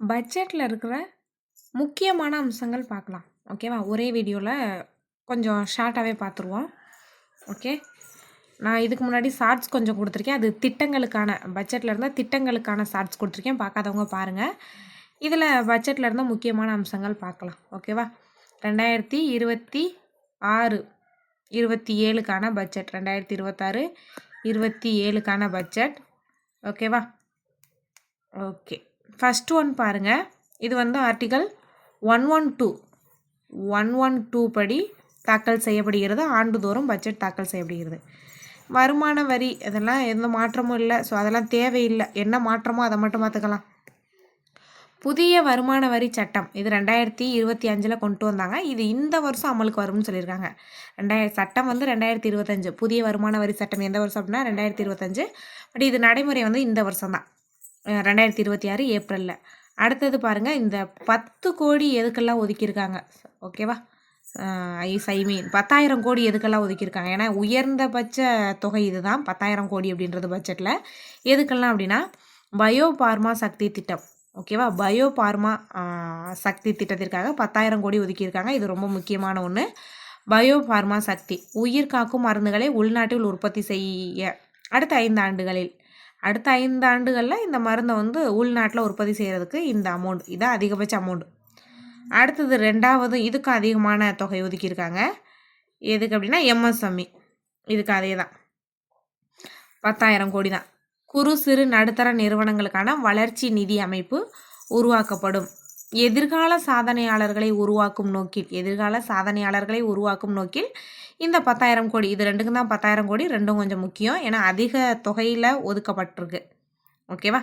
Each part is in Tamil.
பட்ஜெட்டில் இருக்கிற முக்கியமான அம்சங்கள் பார்க்கலாம். ஓகேவா? ஒரே வீடியோவில் கொஞ்சம் ஷார்ட்டாகவே பார்த்துருவோம். ஓகே? நான் இதுக்கு முன்னாடி ஷார்ட்ஸ் கொஞ்சம் கொடுத்துருக்கேன். அது திட்டங்களுக்கான பட்ஜெட்டில் இருந்தால் திட்டங்களுக்கான ஷார்ட்ஸ் கொடுத்துருக்கேன். பார்க்காதவங்க பாருங்கள் இதில் பட்ஜெட்டில் இருந்தால் முக்கியமான அம்சங்கள் பார்க்கலாம். ஓகேவா? ரெண்டாயிரத்தி இருபத்தி ஆறு இருபத்தி ஏழுக்கான பட்ஜெட். ரெண்டாயிரத்தி இருபத்தாறு இருபத்தி ஏழுக்கான பட்ஜெட். ஓகேவா? ஓகே. ஃபஸ்ட் ஒன் பாருங்கள் இது வந்து article one one two one one two படி தாக்கல் செய்யப்படுகிறது. ஆண்டுதோறும் பட்ஜெட் தாக்கல் செய்யப்படுகிறது. வருமான வரி இதெல்லாம் எந்த மாற்றமும் இல்லை. ஸோ அதெல்லாம் தேவையில்லை. என்ன மாற்றமோ அதை மட்டும் பார்த்துக்கலாம். புதிய வருமான வரி சட்டம் இது ரெண்டாயிரத்தி இருபத்தி அஞ்சில் கொண்டு வந்தாங்க. இது இந்த வருஷம் அமலுக்கு வரும்னு சொல்லியிருக்காங்க. ரெண்டாயிரம் சட்டம் வந்து ரெண்டாயிரத்தி இருபத்தஞ்சு புதிய வருமான வரி சட்டம் எந்த வருஷம் அப்படின்னா ரெண்டாயிரத்தி இருபத்தஞ்சு பட் இது நடைமுறை வந்து இந்த வருஷம் தான் ரெண்டாயிரத்தி இருபத்தி ஆறு ஏப்ரலில். அடுத்தது பாருங்கள் இந்த பத்து கோடி எதுக்கெல்லாம் ஒதுக்கியிருக்காங்க? ஓகேவா? ஐஸ் ஐ மீன் பத்தாயிரம் கோடி எதுக்கெல்லாம் ஒதுக்கியிருக்காங்க? ஏன்னா உயர்ந்தபட்ச தொகை இதுதான் பத்தாயிரம் கோடி அப்படின்றது பட்ஜெட்டில் எதுக்கெல்லாம் அப்படின்னா பயோ பார்மா சக்தி திட்டம். ஓகேவா? பயோ பார்மா சக்தி திட்டத்திற்காக பத்தாயிரம் கோடி ஒதுக்கியிருக்காங்க. இது ரொம்ப முக்கியமான ஒன்று பயோ பார்மா சக்தி உயிர் காக்கும் மருந்துகளை உள்நாட்டில் உற்பத்தி செய்ய. அடுத்த ஐந்து ஆண்டுகளில். அடுத்த ஐந்து ஆண்டுகளில் இந்த மருந்தை வந்து உள்நாட்டில் உற்பத்தி செய்கிறதுக்கு இந்த அமௌண்ட் இதான் அதிகபட்ச அமௌண்ட் அடுத்தது ரெண்டாவது இதுக்கும் அதிகமான தொகை ஒதுக்கியிருக்காங்க. எதுக்கு அப்படின்னா எம்எஸ்எம்இ இதுக்கு அதே தான் பத்தாயிரம் கோடி தான். குறு சிறு நடுத்தர நிறுவனங்களுக்கான வளர்ச்சி நிதி அமைப்பு உருவாக்கப்படும். எதிர்கால சாதனையாளர்களை உருவாக்கும் நோக்கில் எதிர்கால சாதனையாளர்களை உருவாக்கும் நோக்கில் இந்த பத்தாயிரம் கோடி இது ரெண்டுக்கும் தான் பத்தாயிரம் கோடி ரெண்டும் கொஞ்சம் முக்கியம். ஏன்னா அதிக தொகையில் ஒதுக்கப்பட்டிருக்கு. ஓகேவா?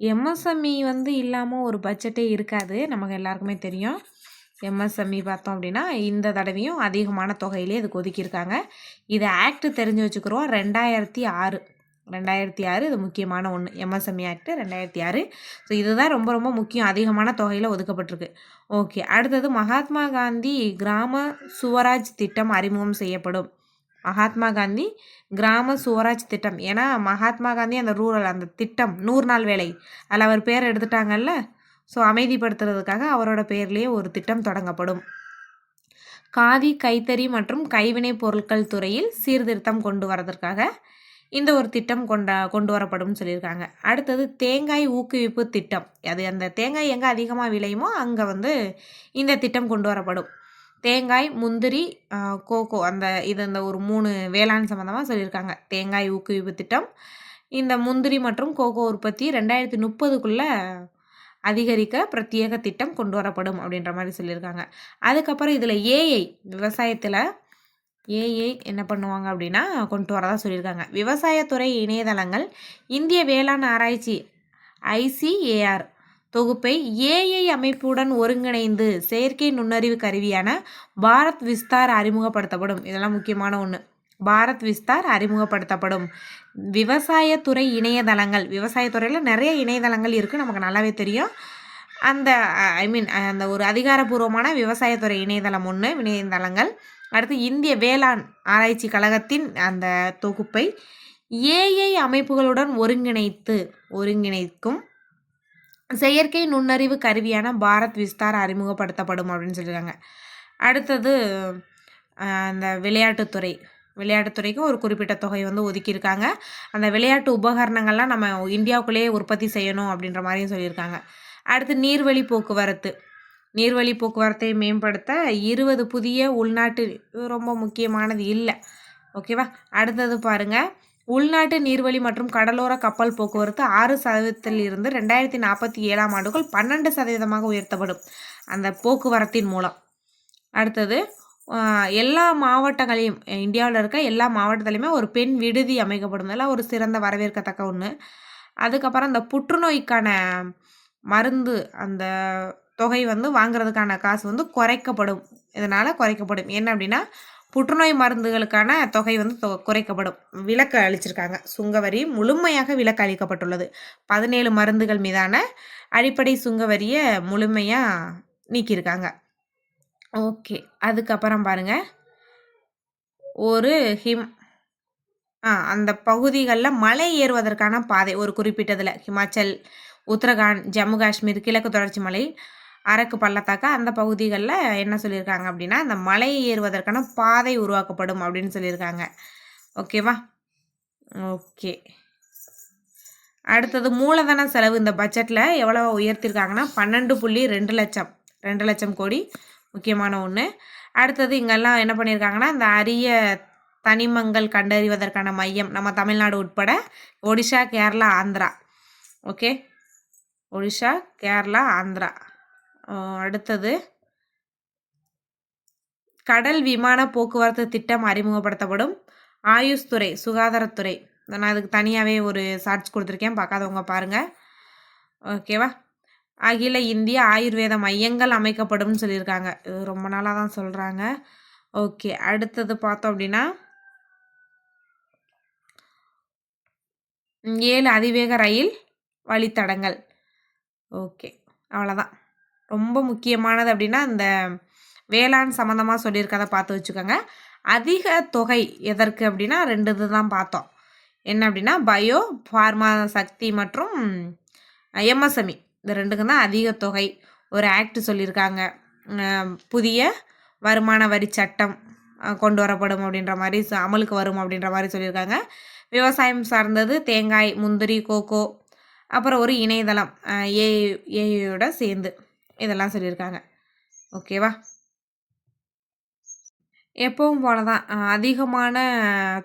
எம்எஸ்எம்இ வந்து இல்லாமல் ஒரு பட்ஜெட்டே இருக்காது. நமக்கு எல்லாருக்குமே தெரியும். எம்எஸ்எம்இ பார்த்தோம் அப்படின்னா இந்த தடவையும் அதிகமான தொகையிலே இதுக்கு ஒதுக்கியிருக்காங்க. இது ஆக்ட் தெரிஞ்சு வச்சுக்கிறோம். ரெண்டாயிரத்தி ஆறு. ரெண்டாயிரத்தி ஆறு இது முக்கியமான ஒன்று எம்எஸ்எம்இ ஆக்ட் ரெண்டாயிரத்தி ஆறு. ஸோ இதுதான் ரொம்ப ரொம்ப முக்கியம். அதிகமான தொகையில் ஒதுக்கப்பட்டிருக்கு. ஓகே அடுத்தது மகாத்மா காந்தி கிராம சுவராஜ் திட்டம் அறிமுகம் செய்யப்படும். மகாத்மா காந்தி கிராம சுவராஜ் திட்டம். ஏன்னா மகாத்மா காந்தி அந்த ரூரல் அந்த திட்டம் நூறு நாள் வேலை. அதில் அவர் பேர் எடுத்துட்டாங்கல்ல? ஸோ அமைதிப்படுத்துறதுக்காக அவரோட பேர்லேயே ஒரு திட்டம் தொடங்கப்படும். காதி கைத்தறி மற்றும் கைவினைப் பொருட்கள் துறையில் சீர்திருத்தம் கொண்டு வரதற்காக இந்த ஒரு திட்டம் கொண்ட கொண்டு வரப்படும் சொல்லியிருக்காங்க. அடுத்தது தேங்காய் ஊக்குவிப்பு திட்டம். அது அந்த தேங்காய் எங்கே அதிகமாக விளையுமோ அங்கே வந்து இந்த திட்டம் கொண்டு வரப்படும். தேங்காய் முந்திரி கோகோ அந்த இது அந்த ஒரு மூணு வேளாண் சம்மந்தமாக சொல்லியிருக்காங்க. தேங்காய் ஊக்குவிப்பு திட்டம் இந்த முந்திரி மற்றும் கோகோ உற்பத்தி ரெண்டாயிரத்தி முப்பதுக்குள்ளே அதிகரிக்க பிரத்யேக திட்டம் கொண்டு வரப்படும் அப்படின்ற மாதிரி சொல்லியிருக்காங்க. அதுக்கப்புறம் இதில் ஏஐ விவசாயத்தில் ஏஐ என்ன பண்ணுவாங்க அப்படின்னா கொண்டு வரதா சொல்லியிருக்காங்க. விவசாயத்துறை இணையதளங்கள் இந்திய வேளாண் ஆராய்ச்சி ஐசிஏஆர் தொகுப்பை ஏஐ அமைப்புடன் ஒருங்கிணைந்து செயற்கை நுண்ணறிவு கருவியான பாரத் விஸ்தார் அறிமுகப்படுத்தப்படும். இதெல்லாம் முக்கியமான ஒன்று பாரத் விஸ்தார் அறிமுகப்படுத்தப்படும். விவசாயத்துறை இணையதளங்கள் விவசாயத்துறையில் நிறைய இணையதளங்கள் இருக்குது நமக்கு நல்லாவே தெரியும். அந்த ஐ மீன் அந்த ஒரு அதிகாரப்பூர்வமான விவசாயத்துறை இணையதளம் ஒன்று இணையதளங்கள். அடுத்து இந்திய வேளாண் ஆராய்ச்சி கழகத்தின் அந்த தொகுப்பை ஏஐ அமைப்புகளுடன் ஒருங்கிணைத்து ஒருங்கிணைக்கும் செயற்கை நுண்ணறிவு கருவியான பாரத் விஸ்தார் அறிமுகப்படுத்தப்படும் அப்படின்னு சொல்லியிருக்காங்க. அடுத்தது அந்த விளையாட்டுத்துறை விளையாட்டுத்துறைக்கும் ஒரு குறிப்பிட்ட தொகை வந்து ஒதுக்கியிருக்காங்க. அந்த விளையாட்டு உபகரணங்கள்லாம் நம்ம இந்தியாவுக்குள்ளேயே உற்பத்தி செய்யணும் அப்படின்ற மாதிரியும் சொல்லியிருக்காங்க. அடுத்து நீர்வழி போக்குவரத்து. நீர்வழி போக்குவரத்தை மேம்படுத்த இருபது புதிய உள்நாட்டு ரொம்ப முக்கியமானது இல்லை. ஓகேவா அடுத்தது பாருங்கள் உள்நாட்டு நீர்வழி மற்றும் கடலோர கப்பல் போக்குவரத்து ஆறு சதவீதத்தில் இருந்து ரெண்டாயிரத்தி நாற்பத்தி ஏழாம் ஆண்டுகள் பன்னெண்டு சதவீதமாக உயர்த்தப்படும் அந்த போக்குவரத்தின் மூலம். அடுத்தது எல்லா மாவட்டங்களையும் இந்தியாவில் இருக்க எல்லா மாவட்டத்துலேயுமே ஒரு பெண் விடுதி அமைக்கப்படும். அதெல்லாம் ஒரு சிறந்த வரவேற்கத்தக்க ஒன்று அதுக்கப்புறம் இந்த புற்றுநோய்க்கான மருந்து அந்த தொகை வந்து வாங்குறதுக்கான காசு வந்து குறைக்கப்படும். இதனால் குறைக்கப்படும். என்ன அப்படின்னா புற்றுநோய் மருந்துகளுக்கான தொகை வந்து குறைக்கப்படும். விலக்கு அளிச்சிருக்காங்க. சுங்கவரி முழுமையாக விலக்கு அளிக்கப்பட்டுள்ளது. பதினேழு மருந்துகள் மீதான அடிப்படை சுங்கவரியை முழுமையாக நீக்கியிருக்காங்க. ஓகே. அதுக்கப்புறம் பாருங்கள் ஒரு ஹிம் ஆ அந்த பகுதிகளில் மலை ஏறுவதற்கான பாதை ஒரு குறிப்பிட்டதில். ஹிமாச்சல் உத்தரகாண்ட் ஜம்மு காஷ்மீர் கிழக்கு தொடர்ச்சி மலை அரக்கு பள்ளத்தாக்கு அந்த பகுதிகளில் என்ன சொல்லியிருக்காங்க அப்படின்னா அந்த மலை ஏறுவதற்கான பாதை உருவாக்கப்படும் அப்படின்னு சொல்லியிருக்காங்க. ஓகேவா? ஓகே. அடுத்தது மூலதன செலவு. இந்த பட்ஜெட்டில் எவ்வளோ உயர்த்திருக்காங்கன்னா பன்னெண்டு புள்ளி ரெண்டு லட்சம். ரெண்டு லட்சம் கோடி. முக்கியமான ஒன்று அடுத்தது இங்கெல்லாம் என்ன பண்ணியிருக்காங்கன்னா இந்த அரிய தனிமங்கள் கண்டறிவதற்கான மையம் நம்ம தமிழ்நாடு உட்பட ஒடிஷா கேரளா ஆந்திரா. ஓகே? ஒடிஷா கேரளா ஆந்திரா. அடுத்தது. கடல் விமான போக்குவரத்து திட்டம் அறிமுகப்படுத்தப்படும். ஆயுஷ் துறை சுகாதாரத்துறை நான் அதுக்கு தனியாகவே ஒரு சார்ஜ் கொடுத்துருக்கேன். பார்க்காதவங்க பாருங்கள் ஓகேவா அகில இந்திய ஆயுர்வேத மையங்கள் அமைக்கப்படும் சொல்லியிருக்காங்க. இது ரொம்ப நாளாக தான் சொல்கிறாங்க ஓகே அடுத்தது பார்த்தோம் அப்படின்னா ஏழு அதிவேக ரயில் வழித்தடங்கள். ஓகே அவ்வளோதான் ரொம்ப முக்கியமானது அப்படின்னா இந்த வேளாண் சம்மந்தமாக சொல்லியிருக்கதை பார்த்து வச்சுக்கோங்க. அதிக தொகை எதற்கு அப்படின்னா ரெண்டு இது தான் பார்த்தோம். என்ன அப்படின்னா பயோ ஃபார்மா சக்தி மற்றும் எம்எஸ்எம்இ. இந்த ரெண்டுக்கும் தான் அதிக தொகை. ஒரு ஆக்ட் சொல்லியிருக்காங்க. புதிய வருமான வரி சட்டம் கொண்டு வரப்படும் அப்படின்ற மாதிரி அமலுக்கு வரும் அப்படின்ற மாதிரி சொல்லியிருக்காங்க. விவசாயம் சார்ந்தது தேங்காய் முந்திரி கோகோ அப்புறம் ஒரு இணையதளம் ஏ ஏயோட சேர்ந்து. இதெல்லாம் சொல்லியிருக்காங்க. ஓகேவா எப்பவும் போல தான் அதிகமான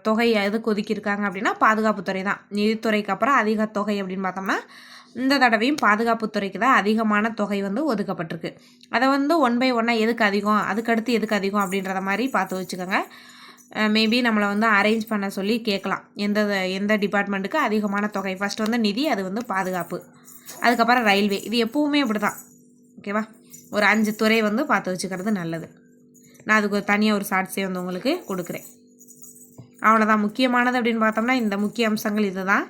தொகை எதுக்கு ஒதுக்கியிருக்காங்க அப்படின்னா பாதுகாப்புத்துறை தான். நிதித்துறைக்கு அப்புறம் அதிக தொகை அப்படின்னு பார்த்தோம்னா இந்த தடவையும் பாதுகாப்புத்துறைக்கு தான் அதிகமான தொகை வந்து ஒதுக்கப்பட்டிருக்கு. அதை வந்து ஒன் பை ஒன்னாக எதுக்கு அதிகம் அதுக்கடுத்து எதுக்கு அதிகம் அப்படின்றத மாதிரி பார்த்து வச்சுக்கோங்க. மேபி நம்மளை வந்து அரேஞ்ச் பண்ண சொல்லி கேட்கலாம். எந்த எந்த டிபார்ட்மெண்ட்டுக்கு அதிகமான தொகை. ஃபஸ்ட் வந்து நிதி அது வந்து பாதுகாப்பு. அதுக்கப்புறம் ரயில்வே இது எப்பவுமே அப்படி தான் ஓகேவா ஒரு அஞ்சு துறை வந்து பார்த்து வச்சுக்கிறது நல்லது. நான் அதுக்கு ஒரு தனியாக ஒரு சாட்சியை வந்து உங்களுக்கு கொடுக்குறேன். அவ்வளோதான் முக்கியமானது அப்படின்னு பார்த்தோம்னா இந்த முக்கிய அம்சங்கள் இது தான்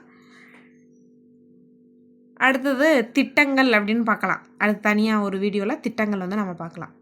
அடுத்தது திட்டங்கள் அப்படின்னு பார்க்கலாம். அடுத்து தனியாக ஒரு வீடியோவில் திட்டங்கள் வந்து நம்ம பார்க்கலாம்.